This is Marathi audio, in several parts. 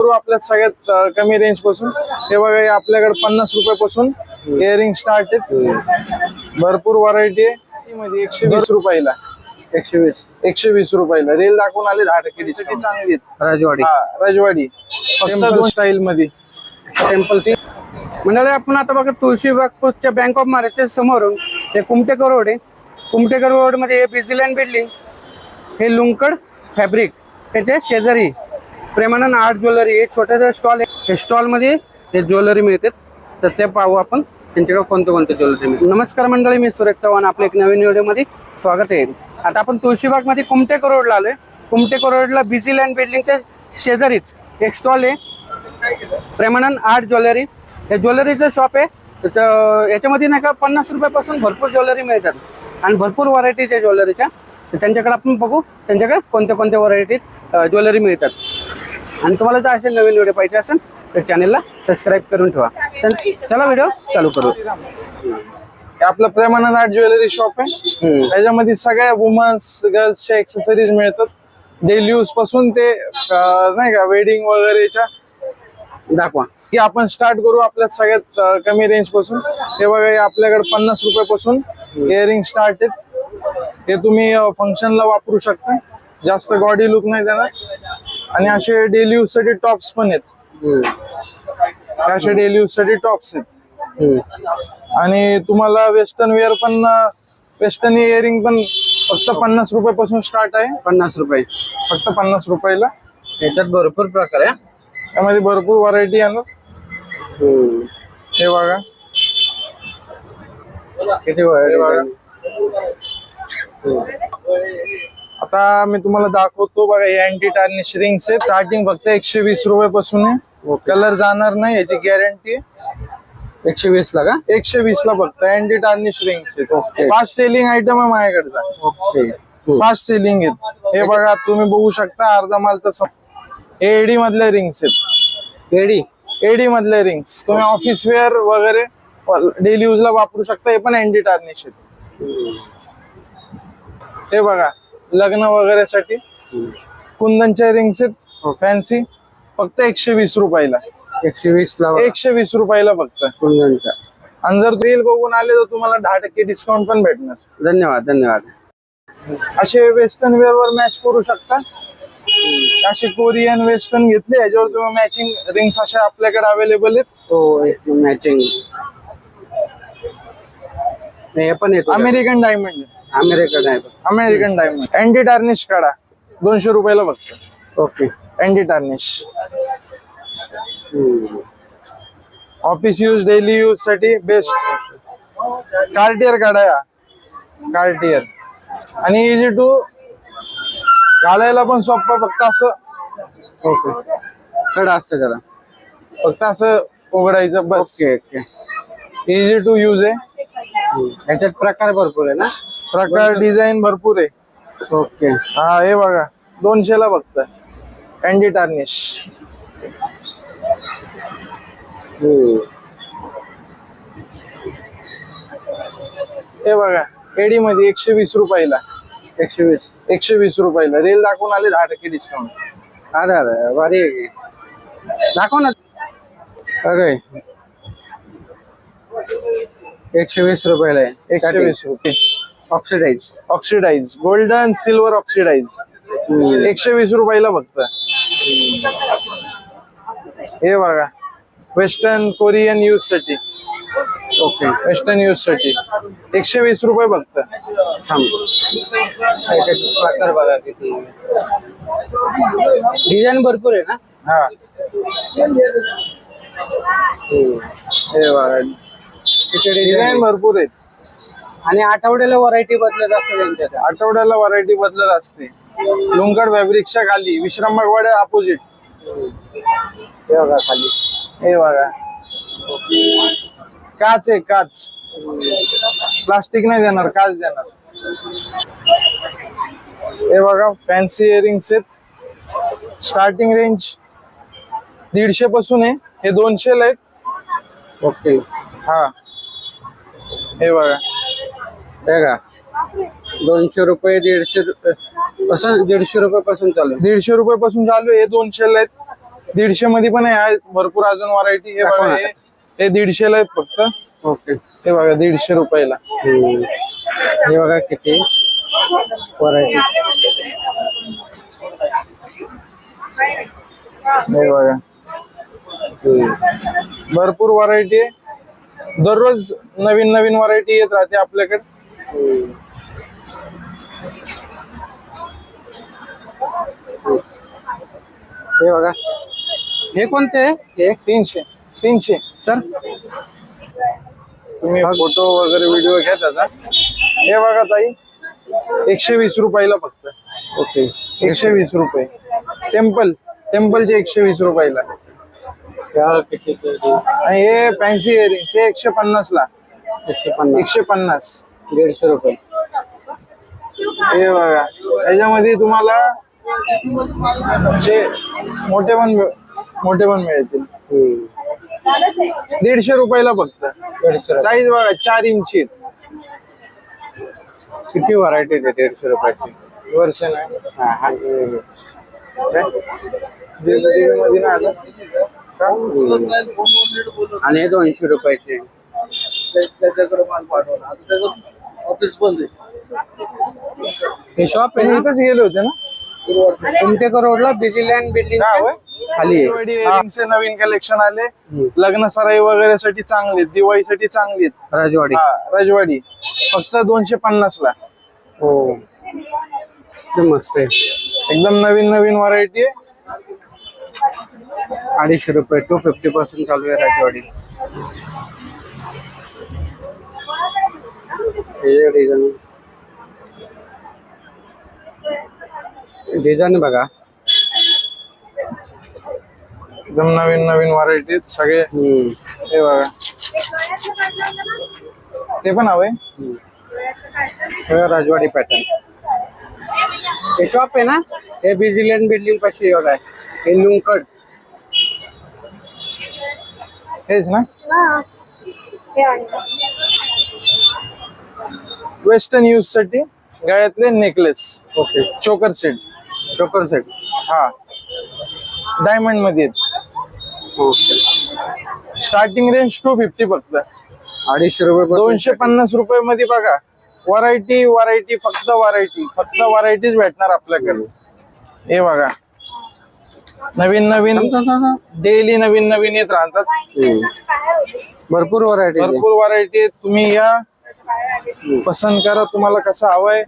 करू आपल्यात सगळ्यात कमी रेंजपासून. हे बघा आपल्याकडे पन्नास रुपयापासून इयरिंग स्टार्ट आहेत. भरपूर व्हरायटी आहे. मध्ये एकशे वीस रुपयाला. एकशे वीस. एकशे वीस रुपयाला. रेल दाखवून आले दहा टक्के डिस्काउंट चांगली आहेत. राजवाडी. हा राजवाडी. स्टाईल मध्ये. टेम्पल मंडळी आपण आता बघा तुळशीबागच्या बँक ऑफ महाराष्ट्र समोरून हे कुमटेकर रोड आहे. कुमटेकर रोडमध्ये हे बिझीलँड बिल्डिंग हे लुंकड फॅब्रिक त्याच्या शेजारी. प्रेमानंद आर्ट ज्वेलरी हे छोट्याचा स्टॉल आहे. त्या स्टॉलमध्ये हे ज्वेलरी मिळते. तर ते पाहू आपण त्यांच्याकडे कोणते कोणते ज्वेलरी मिळते. नमस्कार मंडळी मी सुरेश चव्हाण आपल्या एक नवीन व्हिडिओमध्ये स्वागत आहे. आता आपण तुळशीबागमध्ये कुमटेक कुमटेकर रोडला आलोय. कुमटेक रोडला बिझीलँड बिल्डिंगच्या शेजारीच एक स्टॉल आहे. Premanand art jewellery. हे ज्वेलरीचं शॉप आहे. तर याच्यामध्ये नाही का पन्नास रुपयापासून भरपूर ज्वेलरी मिळतात. आणि भरपूर व्हरायटीच्या ज्वेलरीच्या. तर त्यांच्याकडे आपण बघू त्यांच्याकडे कोणत्या कोणत्या व्हरायटीत ज्वेलरी मिळतात. आणि तुम्हाला जर असे नवीन व्हिडिओ पाहिजे असेल तर चॅनलला सबस्क्राईब करून ठेवा. तर चला व्हिडिओ चालू करू. हे आपलं प्रेमानंद आर्ट ज्वेलरी शॉप आहे. त्याच्यामध्ये सगळ्या वुमन्स गर्ल्सच्या एक्सेसरीज मिळतात. डेली यूजपासून ते अं, नाही का वेडिंग वगैरेच्या. दाखवा. की आपण स्टार्ट करू आपल्यात सगळ्यात अं, कमी रेंजपासून. हे बघा हे आपल्याकडे पन्नास रुपयापासून इयरिंग स्टार्ट आहेत. हे तुम्ही फंक्शनला वापरू शकता. जास्त गॉडी लुक नाही देणार. आणि असे डेली यूजसाठी टॉप्स पण आहेत. हे असे डेली यूजसाठी टॉप्स आहेत. आणि तुम्हाला वेस्टर्न वेअर पण वेस्टर्न इयरिंग पण फक्त पन्नास रुपयापासून स्टार्ट आहे. पन्नास रुपये. फक्त पन्नास रुपयाला. याच्यात भरपूर प्रकार आहे. त्यामध्ये भरपूर व्हरायटी हम्म. हे बघा. किती हे variety बघा? आता मी तुम्हाला दाखवतो बघा हे अँटी टार्निश रिंग्स आहे स्टार्टिंग फक्त एकशे वीस रुपयापासून आहे. ओके. कलर जाणार नाही याची गॅरंटी आहे. एकशे वीस ला का? एकशे वीस ला फक्त अँटी टार्निश रिंग्स आहेत. फास्ट सेलिंग आयटम आहे माझ्याकडचा. ओके फास्ट सेलिंग आहेत. हे बघा तुम्ही बघू शकता अर्धा माल तसं. हे एडी मधले रिंग्स आहेत. एडी? एडी मधले रिंग्स तुम्ही ऑफिस वेअर वगैरे डेली यूज ला वापरू शकता हे पण अँटी टार्निश आहेत. हे बघा. लग्न वगैरे साठी कुंदनच्या रिंग्स आहेत फॅन्सी फक्त एकशे वीस रुपयाला. एकशे वीस ला एकशे वीस रुपयाला फक्त. कुंदनचा. आणि जर रील बघून आले तर तुम्हाला दहा टक्के डिस्काउंट पण भेटणार. धन्यवाद धन्यवाद. असे वेस्टर्न वेअर वर मॅच करू शकता. असे कोरियन वेस्टर्न घेतले याच्यावर तुम्ही मॅचिंग रिंग्स अशा आपल्याकडे अवेलेबल आहेत. तो एक मॅचिंग हे पण येतो अमेरिकन डायमंड अमेरिकन आहे अमेरिकन डायमंड अँटी टार्निश काढा. दोनशे रुपयाला फक्त okay. Anti tarnish office use daily यूजसाठी best Cartier काढा या. कार्टियर आणि इझी टू घालायला पण सोपं फक्त असं. ओके. कडा असतं त्याला फक्त असं उघडायचं बस. Okay okay. Easy to use आहे. याच्यात प्रकार भरपूर आहे ना? प्रकार डिझाईन भरपूर आहे. ओके. हा हे बघा दोनशेला फक्त अँटी टार्निश हे बघा एडी मध्ये एकशे वीस रुपयाला. एकशे वीस. एकशे वीस रुपयाला. रेल दाखवून आले दहा टक्के डिस्काउंट अरे अरे भारी आहे. दाखव ना. अरे. एकशे वीस रुपयाला आहे. एकशे वीस रुपये. Oxidise oxidise golden silver oxidise एकशे वीस रुपयाला फक्त. हे बघा. वेस्टर्न कोरियन यूजसाठी. ओके वेस्टर्न यूजसाठी. एकशे वीस रुपये फक्त. प्रकार बघा किती. डिझाईन भरपूर आहे ना? हा. हे बघा. डिझाईन भरपूर आहेत. आणि आठवड्याला व्हरायटी बदलत असते त्यांच्यात. आठवड्याला व्हरायटी बदलत असते. लुंकड फॅब्रिकच्या खाली विश्रामबागवाड्या अपोजिट हे बघा खाली. हे बघा. काच आहे काच. प्लास्टिक नाही देणार काच देणार. हे बघा फॅन्सी इयरिंग्स आहेत. स्टार्टिंग रेंज दीडशे पासून आहे. हे दोनशे ला आहेत. ओके हा. हे बघा. हे का? दोनशे रुपये दीडशे रुपये पासून दीडशे रुपये पासून चालू आहे. दीडशे रुपये पासून चालू आहे. हे दोनशे ला आहेत. दीडशे मध्ये पण आहे. भरपूर अजून व्हरायटी हे बघा. हे हे दीडशेला आहेत फक्त. ओके. हे बघा दीडशे रुपयाला. हे बघा किती व्हरायटी हे बघा. भरपूर व्हरायटी आहे. दररोज नवीन नवीन व्हरायटी येत राहते आपल्याकडे. हे बघा. हे कोणते? हे तीनशे. तीनशे. सर? तुम्ही फोटो वगैरे व्हिडिओ घ्या त्याचा हे बघा ताई एकशे वीस रुपयाला फक्त. ओके. एकशे वीस रुपये. टेम्पल टेम्पलचे एकशे वीस रुपयाला. आणि हे फॅन्सी इयरिंग हे एकशे पन्नास ला एकशे पन्नास. एकशे पन्नास. दीडशे रुपये. हे बघा त्याच्यामध्ये तुम्हाला असे मोठे पण मोठे पण मिळतील. दीडशे रुपयाला फक्त. साईज बघा चार इंची. किती व्हरायटी आहे दीडशे रुपयाची? वर्ष नाही. हा, हा. मध्ये नाही आलं? आणि दोनशे रुपयाचे. त्याच्याकडे माल पाठवला आता त्याचं ऑफिस बंद हे शॉप आहे. ना गेले होते ना? कुमटेकर रोडला बिजिलँड बिल्डिंग होय? खाली आहे. Earrings नवीन कलेक्शन आले. लग्न सराई वगैरे साठी चांगले आहेत. दिवाळीसाठी चांगली आहेत. राजवाडी. हा राजवाडी. फक्त दोनशे पन्नास ला. हो. ते मस्त आहे. एकदम नवीन नवीन व्हरायटी आहे. अडीचशे रुपये टू फिफ्टी पासून चालू आहे राजवाडी. डिझाईन डिझाईन बघा. एकदम नवीन नवीन व्हरायटी सगळे. हे बघा. ते पण हवे हे राजवाडी पॅटर्न हे शॉप आहे ना? हे बिझिलँड बिल्डिंग पाशी बघा हे लुंकड हेच ना? वेस्टर्न यूजसाठी गळ्यातले necklace okay choker set choker set हा. डायमंडमध्ये okay starting range two fifty फक्त. अडीचशे रुपये दोनशे पन्नास रुपये मध्ये बघा. व्हरायटी व्हरायटी फक्त व्हरायटी फक्त व्हरायटीज भेटणार आपल्याकडे. हे बघा. नवीन नवीन डेली नवीन नवीन येत राहतात. भरपूर व्हरायटी भरपूर व्हरायटी तुम्ही या. पसंत करा तुम्हाला कसं हवंय.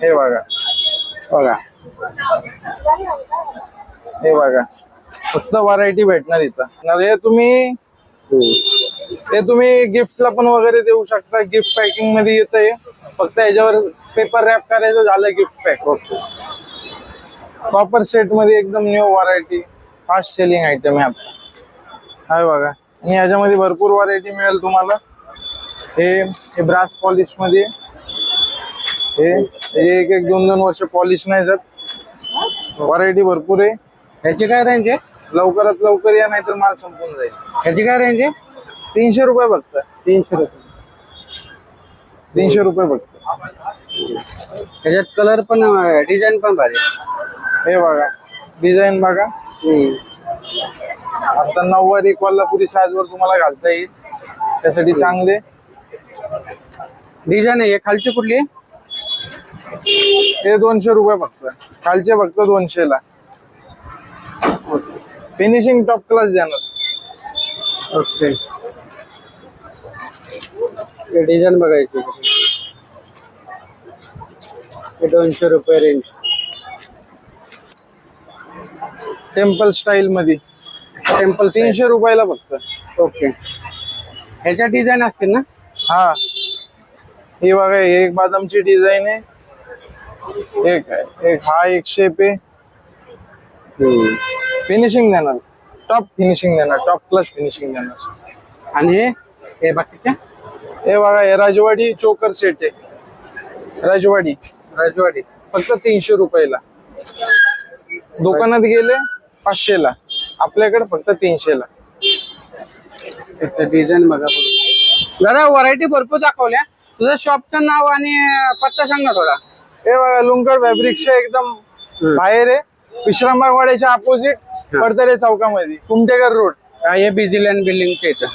हे बघा. बघा. हे बघा. फक्त व्हरायटी भेटणार इथं. ना हे तुम्ही हे तुम्ही गिफ्टला पण वगैरे देऊ शकता. गिफ्ट पॅकिंगमध्ये येत आहे फक्त याच्यावर पेपर रॅप करायचं झालं गिफ्ट पॅक कॉपर सेटमध्ये एकदम new variety fast selling item आहे आता. हाय बघा. आणि याच्यामध्ये भरपूर व्हरायटी मिळेल तुम्हाला. हे ब्रास पॉलिशमध्ये. हे एक एक दोन दोन वर्ष पॉलिश नाही जात. व्हरायटी भरपूर आहे. ह्याची काय रेंज आहे? लवकरात लवकर या नाहीतर माल संपून जाईल. ह्याची काय रेंज आहे? तीनशे रुपये फक्त. तीनशे रुपये. तीनशे रुपये फक्त. ह्याच्यात कलर पण डिझाईन पण भारी. हे बघा डिझाईन बघा. आता नऊवारी कोल्हापुरी साजवर तुम्हाला घालता येईल. त्यासाठी चांगले. डिझाईन आहे. हे खालची कुठली आहे? हे दोनशे रुपये फक्त. खालचे फक्त दोनशे ला. फिनिशिंग टॉप क्लास देणार. ओके डिझाईन बघायची. हे दोनशे रुपये रेंज टेम्पल स्टाईल मध्ये टेम्पल तीनशे रुपयाला फक्त. ओके ह्याच्या डिझाईन असतील ना? हा. हे बघा एक बादामची डिझाईन आहे. एक आहे एक हा एक शेप आहे. फिनिशिंग देणार. टॉप फिनिशिंग देणार. टॉप क्लास फिनिशिंग देणार. आणि हे? बाकीच्या हे बघा हे राजवाडी चोकर सेट आहे. राजवाडी. राजवाडी. फक्त तीनशे रुपयाला. दुकानात गेले पाचशे ला आपल्याकडे फक्त तीनशे ला डिझाईन बघा. जरा व्हरायटी भरपूर दाखवल्या. तुझं शॉपचं नाव आणि पत्ता सांग ना थोडा. हे बघा लुंकड फॅब्रिकच्या एकदम बाहेर आहे. विश्रामबागवाड्याच्या अपोजिट पडतरे चौकामध्ये कुमटेकर रोड हा, बिझीलँड बिल्डिंगच्या इथं.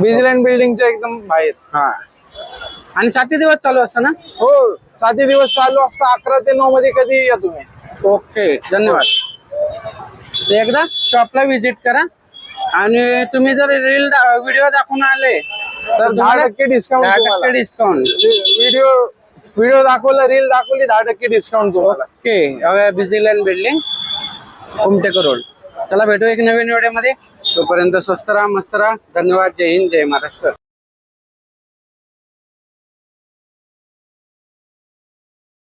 बिझीलँड बिल्डिंगच्या एकदम बाहेर. हा. आणि सातही दिवस चालू असतं ना? हो साती दिवस चालू असतं. अकरा ते नऊ मध्ये कधी या तुम्ही. ओके धन्यवाद. एकदा शॉपला व्हिजिट करा. आणि तुम्ही जर रील व्हिडिओ दाखवून आले तर दहा टक्के डिस्काउंट दहा तुम्हाला. टक्के डिस्काउंट व्हिडिओ व्हिडिओ दाखवला रील दाखवली दहा टक्के डिस्काउंट तुम्हाला. Okay Busyland building Umtekar road चला भेटू एक नवीन व्हिडिओमध्ये तोपर्यंत स्वस्त राहा मस्त राहा. धन्यवाद. जय हिंद जय महाराष्ट्र.